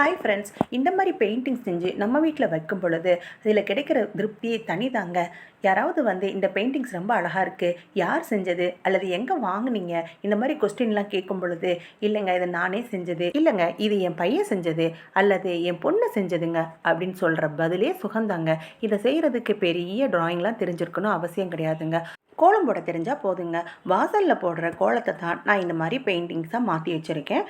Hi friends இந்த மாதிரி painting செஞ்சு நம்ம வீட்டில் வைக்கும் பொழுது அதில் கிடைக்கிற திருப்தியே தனிதாங்க யாராவது வந்து இந்த பெயிண்டிங்ஸ் ரொம்ப அழகாக இருக்குது யார் செஞ்சது? அல்லது எங்கே வாங்குனீங்க? இந்த மாதிரி கொஸ்டின்லாம் கேட்கும் பொழுது இல்லைங்க இது நானே செஞ்சது. இல்லைங்க இது என் பையன் செஞ்சது அல்லது என் பொண்ணு செஞ்சதுங்க அப்படின்னு சொல்கிற பதிலே சுகந்தாங்க. இதை செய்கிறதுக்கு பெரிய ட்ராயிங்லாம் தெரிஞ்சிருக்கணும் அவசியம் கிடையாதுங்க. கோலம் போட தெரிஞ்சால் போதுங்க. வாசலில் போடுற கோலத்தை தான் நான் இந்த மாதிரி பெயிண்டிங்ஸாக மாற்றி வச்சுருக்கேன்.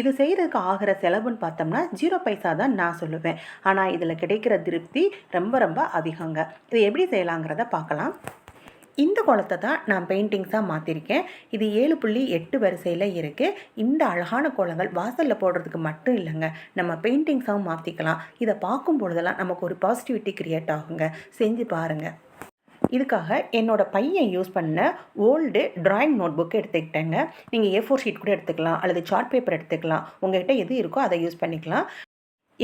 இது செய்கிறதுக்கு ஆகிற செலவுன்னு பார்த்தோம்னா ஜீரோ பைசா தான் நான் சொல்லுவேன். ஆனால் இதில் கிடைக்கிற திருப்தி ரொம்ப ரொம்ப அதிகங்க. இது எப்படி செய்யலாங்கிறத பார்க்கலாம். இந்த குளத்தை தான் நான் பெயிண்டிங்ஸாக மாற்றிருக்கேன் இது ஏழு புள்ளி எட்டு வரிசையில் இருக்குது இந்த அழகான கோலங்கள் வாசலில் போடுறதுக்கு மட்டும் இல்லைங்க. நம்ம பெயிண்டிங்ஸாகவும் மாற்றிக்கலாம் இதை பார்க்கும் பொழுதெல்லாம் நமக்கு ஒரு பாசிட்டிவிட்டி க்ரியேட் ஆகுங்க. செஞ்சு பாருங்கள் இதுக்காக என்னோடய பையன் யூஸ் பண்ண ஓல்டு ட்ராயிங் நோட் புக் எடுத்துக்கிட்டேங்க. நீங்கள் ஏ ஃபோர் ஷீட் கூட எடுத்துக்கலாம் அல்லது சார்ட் பேப்பர் எடுத்துக்கலாம். உங்கள்கிட்ட எது இருக்கோ அதை யூஸ் பண்ணிக்கலாம்.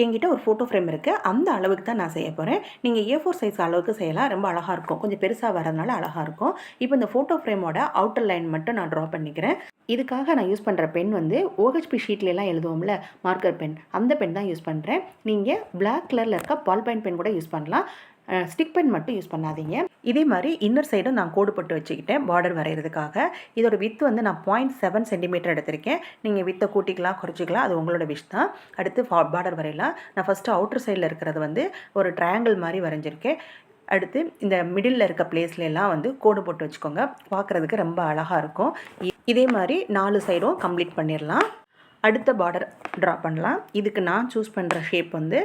என்கிட்ட ஒரு ஃபோட்டோ ஃப்ரேம் இருக்குது அந்த அளவுக்கு தான் நான் செய்ய போகிறேன் நீங்கள் ஏ ஃபோர் சைஸ் அளவுக்கு செய்யலாம். ரொம்ப அழகாக இருக்கும். கொஞ்சம் பெருசாக வரதுனால அழகாக இருக்கும். இப்போ இந்த ஃபோட்டோ ஃப்ரேமோட அவுட்டர் லைன் மட்டும் நான் ட்ரா பண்ணிக்கிறேன். இதுக்காக நான் யூஸ் பண்ணுற பென் வந்து ஓஹெச்பி ஷீட்லலாம் எழுதுவோம்ல மார்க்கர் பென் அந்த பென் தான் யூஸ் பண்ணுறேன் நீங்கள் பிளாக் கலரில் இருக்க பால் பாயிண்ட் பென் கூட யூஸ் பண்ணலாம். ஸ்டிக் பென் மட்டும் யூஸ் பண்ணாதீங்க. இதே மாதிரி இன்னர் சைடும் நான் கோடு போட்டு வச்சுக்கிட்டேன் பார்டர் வரைகிறதுக்காக இதோட வித்து வந்து நான் பாயிண்ட் செவன் சென்டிமீட்டர் எடுத்திருக்கேன். நீங்கள் வித்தை கூட்டிக்கலாம் குறைச்சிக்கலாம் அது உங்களோட விஷ் தான். அடுத்து பார்டர் வரையலாம். நான் ஃபஸ்ட்டு அவுட்டர் சைடில் இருக்கிறது வந்து ஒரு ட்ரையாங்கிள் மாதிரி வரைஞ்சிருக்கேன். அடுத்து இந்த மிடில் இருக்க பிளேஸ்லாம் வந்து கோடு போட்டு வச்சுக்கோங்க. பார்க்குறதுக்கு ரொம்ப அழகாக இருக்கும். இ- இதே மாதிரி நாலு சைடும் கம்ப்ளீட் பண்ணிடலாம் அடுத்த பார்டர் ட்ரா பண்ணலாம். இதுக்கு நான் சூஸ் பண்ணுற ஷேப் வந்து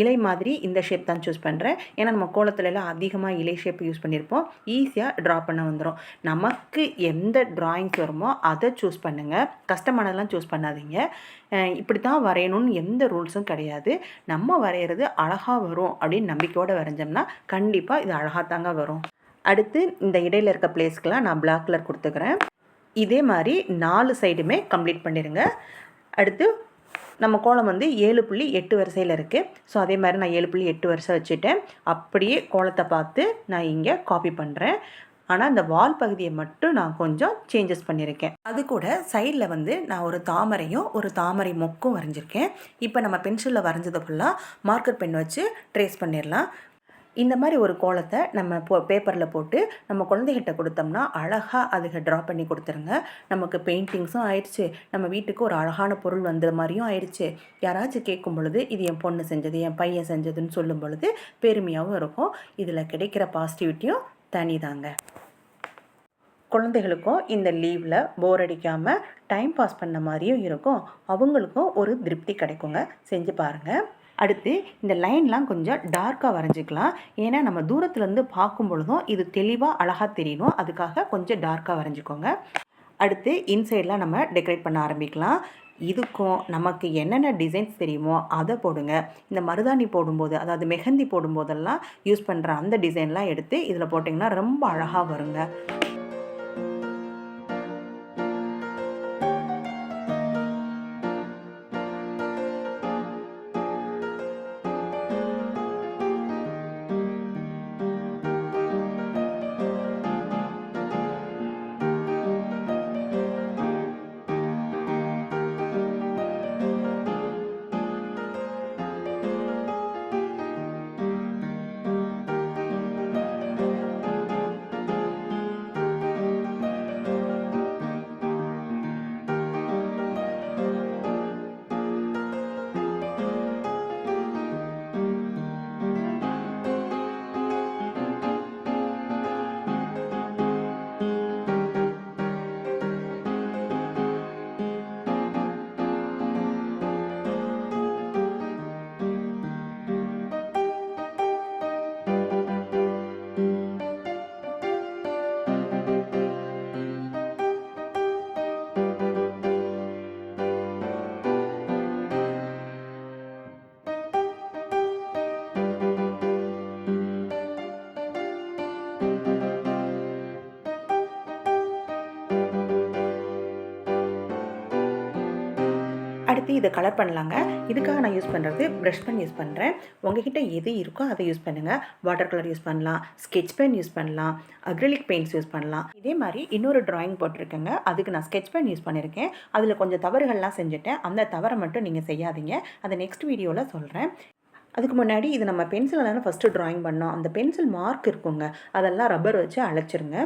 இலை மாதிரி இந்த ஷேப் தான் சூஸ் பண்ணுறேன் ஏன்னா நம்ம கோலத்துலலாம் அதிகமாக இலை ஷேப் யூஸ் பண்ணியிருப்போம் ஈஸியாக ட்ரா பண்ண வந்துடும் நமக்கு எந்த ட்ராயிங்ஸ் வருமோ அதை சூஸ் பண்ணுங்கள் கஷ்டமானதெல்லாம் சூஸ் பண்ணாதீங்க. இப்படி தான் வரையணும்னு எந்த ரூல்ஸும் கிடையாது. நம்ம வரைகிறது அழகாக வரும் அப்படின்னு நம்பிக்கையோடு வரைஞ்சோம்னா கண்டிப்பாக இது அழகாக தாங்க வரும். அடுத்து இந்த இடையில இருக்க பிளேஸ்க்கெலாம் நான் பிளாக் கலர் கொடுத்துக்கிறேன். இதே மாதிரி நாலு சைடுமே கம்ப்ளீட் பண்ணிடுங்க அடுத்து நம்ம கோலம் வந்து ஏழு புள்ளி எட்டு வரிசையில் இருக்குது ஸோ அதே மாதிரி நான் ஏழு புள்ளி எட்டு வரிசை வச்சுட்டேன். அப்படியே கோலத்தை பார்த்து நான் இங்கே காப்பி பண்ணுறேன் ஆனால் இந்த வால் பகுதியை மட்டும் நான் கொஞ்சம் சேஞ்சஸ் பண்ணியிருக்கேன் அது கூட சைடில் வந்து நான் ஒரு தாமரையும் ஒரு தாமரை மொக்கும் வரைஞ்சிருக்கேன். இப்போ நம்ம பென்சிலில் வரைஞ்சது ஃபுல்லாக மார்க்கர் பென் வச்சு ட்ரேஸ் பண்ணிடலாம் இந்த மாதிரி ஒரு கோலத்தை நம்ம போ பேப்பரில் போட்டு நம்ம குழந்தைகிட்ட கொடுத்தோம்னா அழகாக அதுக ட்ரா பண்ணி கொடுத்துருங்க. நமக்கு பெயிண்டிங்ஸும் ஆயிடுச்சு. நம்ம வீட்டுக்கு ஒரு அழகான பொருள் வந்த மாதிரியும் ஆயிடுச்சு. யாராச்சும் கேட்கும் பொழுது இது என் பொண்ணு செஞ்சது என் பையன் செஞ்சதுன்னு சொல்லும் பொழுது பெருமையாகவும் இருக்கும். இதில் கிடைக்கிற பாசிட்டிவிட்டியும் தனிதாங்க. குழந்தைகளுக்கும் இந்த லீவில் போர் அடிக்காமல் டைம் பாஸ் பண்ண மாதிரியும் இருக்கும். அவங்களுக்கும் ஒரு திருப்தி கிடைக்குங்க. செஞ்சு பாருங்கள் அடுத்து இந்த லைன்லாம் கொஞ்சம் டார்க்காக வரைஞ்சிக்கலாம். ஏன்னா நம்ம தூரத்துலேருந்து பார்க்கும் பொழுதும் இது தெளிவாக அழகாக தெரியணும் அதுக்காக கொஞ்சம் டார்க்காக வரைஞ்சிக்கோங்க. அடுத்து இன்சைட்லாம் நம்ம டெக்கரேட் பண்ண ஆரம்பிக்கலாம். இதுக்கும் நமக்கு என்னென்ன டிசைன்ஸ் தெரியுமோ அதை போடுங்க. இந்த மருதாணி போடும்போது அதாவது மெஹந்தி போடும்போதெல்லாம் யூஸ் பண்ணுற அந்த டிசைன்லாம் எடுத்து இதில் போட்டிங்கன்னா ரொம்ப அழகாக வருங்க. அடுத்து இதை கலர் பண்ணலாங்க. இதுக்காக நான் யூஸ் பண்ணுறது ப்ரஷ் பென் யூஸ் பண்ணுறேன் உங்ககிட்ட எது இருக்கோ அதை யூஸ் பண்ணுங்கள் வாட்டர் கலர் யூஸ் பண்ணலாம். ஸ்கெட்ச் பென் யூஸ் பண்ணலாம். அக்ரிலிக் பெயிண்ட்ஸ் யூஸ் பண்ணலாம். இதே மாதிரி இன்னொரு ட்ராயிங் போட்டிருக்கேங்க. அதுக்கு நான் ஸ்கெட்ச் பென் யூஸ் பண்ணியிருக்கேன் அதில் கொஞ்சம் தவறுகள்லாம் செஞ்சுட்டேன். அந்த தவறை மட்டும் நீங்கள் செய்யாதீங்க. அதை நெக்ஸ்ட் வீடியோவில் சொல்கிறேன் அதுக்கு முன்னாடி இது நம்ம பென்சிலால் ஃபஸ்ட்டு ட்ராயிங் பண்ணோம். அந்த பென்சில் மார்க் இருக்குங்க. அதெல்லாம் ரப்பர் வச்சு அழைச்சிருங்க.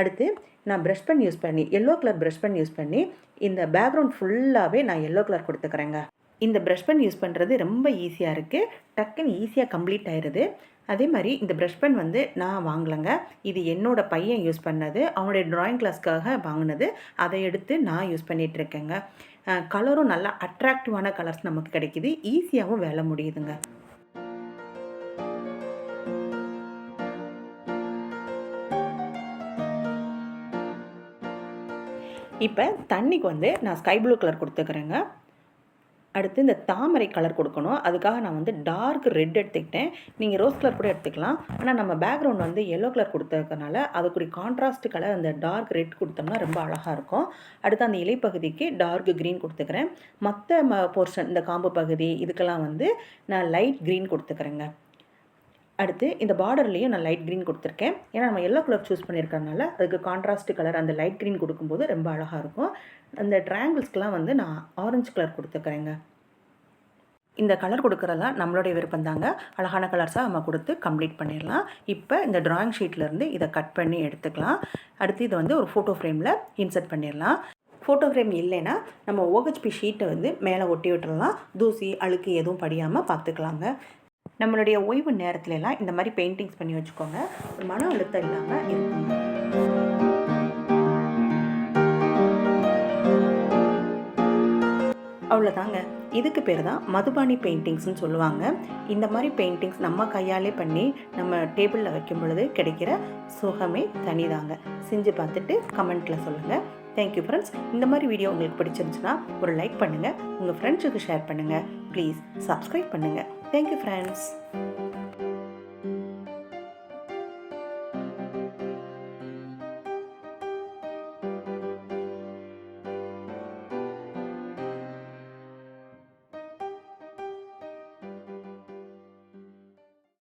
அடுத்து நான் ப்ரஷ் பென் யூஸ் பண்ணி yellow colour brush pen use பண்ணி இந்த பேக்ரவுண்ட் ஃபுல்லாகவே நான் எல்லோ கலர் கொடுத்துக்கிறேங்க. இந்த ப்ரஷ் பென் யூஸ் பண்ணுறது ரொம்ப ஈஸியாக இருக்குது டக்குன்னு ஈஸியாக கம்ப்ளீட் ஆயிடுது அதே மாதிரி இந்த ப்ரஷ் பென் வந்து நான் வாங்கலைங்க. இது என்னோட பையன் யூஸ் பண்ணது. அவனுடைய ட்ராயிங் கிளாஸ்க்காக வாங்கினது. அதை எடுத்து நான் யூஸ் பண்ணிகிட்டு இருக்கேங்க. கலரும் நல்லா அட்ராக்டிவான கலர்ஸ் நமக்கு கிடைக்கிது. ஈஸியாகவும் வேலை முடியுதுங்க. இப்போ தண்ணிக்கு வந்து நான் ஸ்கை ப்ளூ கலர் கொடுத்துக்கிறேங்க. அடுத்து இந்த தாமரை கலர் கொடுக்கணும். அதுக்காக நான் வந்து டார்க் ரெட் எடுத்துக்கிட்டேன். நீங்கள் ரோஸ் கலர் கூட எடுத்துக்கலாம். ஆனால் நம்ம பேக்ரவுண்ட் வந்து எல்லோ கலர் கொடுத்துருக்கனால அதுக்குரிய கான்ட்ராஸ்ட் கலர் அந்த டார்க் ரெட் கொடுத்தோம்னா ரொம்ப அழகாக இருக்கும். அடுத்து அந்த இலைப்பகுதிக்கு டார்க் க்ரீன் கொடுத்துக்கிறேன். மற்ற ம போர்ஷன் இந்த காம்பு பகுதி இதுக்கெல்லாம் வந்து நான் லைட் க்ரீன் கொடுத்துக்கிறேங்க. அடுத்து இந்த பார்டர்லேயும் நான் லைட் க்ரீன் கொடுத்துருக்கேன். ஏன்னா நம்ம எல்லோ கலர் சூஸ் பண்ணியிருக்கறனால அதுக்கு கான்ட்ராஸ்ட் கலர் அந்த லைட் க்ரீன் கொடுக்கும்போது ரொம்ப அழகாக இருக்கும். அந்த ட்ரையாங்கிள்ஸ்க்கெலாம் வந்து நான் ஆரஞ்சு கலர் கொடுத்துக்கிறேங்க இந்த கலர் கொடுக்குறதெல்லாம் நம்மளுடைய விருப்பம் தாங்க. அழகான கலர்ஸாக நம்ம கொடுத்து கம்ப்ளீட் பண்ணிடலாம். இப்போ இந்த ட்ராயிங் ஷீட்லேருந்து இதை கட் பண்ணி எடுத்துக்கலாம். அடுத்து இதை வந்து ஒரு ஃபோட்டோ ஃப்ரேமில் இன்சர்ட் பண்ணிடலாம். ஃபோட்டோ ஃப்ரேம் இல்லைன்னா நம்ம ஓஹெச்பி ஷீட்டை வந்து மேலே ஒட்டி விட்டுறலாம். தூசி அழுக்கு எதுவும் படியாமல் பார்த்துக்கலாங்க. நம்மளுடைய ஓய்வு நேரத்துலலாம் இந்த மாதிரி பெயிண்டிங்ஸ் பண்ணி வச்சுக்கோங்க. ஒரு மன அழுத்தம் இல்லாமல் இருக்குங்க அவ்வளோதாங்க. இதுக்கு பேர் தான் மதுபானி பெயிண்டிங்ஸ்னு சொல்லுவாங்க. இந்த மாதிரி பெயிண்டிங்ஸ் நம்ம கையாலே பண்ணி நம்ம டேபிளில் வைக்கும் பொழுது கிடைக்கிற சுகமே தனிதாங்க. செஞ்சு பார்த்துட்டு கமெண்ட்டில் சொல்லுங்கள் தேங்க்யூ ஃப்ரெண்ட்ஸ் இந்த மாதிரி வீடியோ உங்களுக்கு பிடிச்சிருந்துச்சுன்னா ஒரு லைக் பண்ணுங்கள் உங்கள் ஃப்ரெண்ட்ஸுக்கு ஷேர் பண்ணுங்கள் ப்ளீஸ் சப்ஸ்கிரைப் பண்ணுங்கள் தேங்க்யூ ஃப்ரெண்ட்ஸ்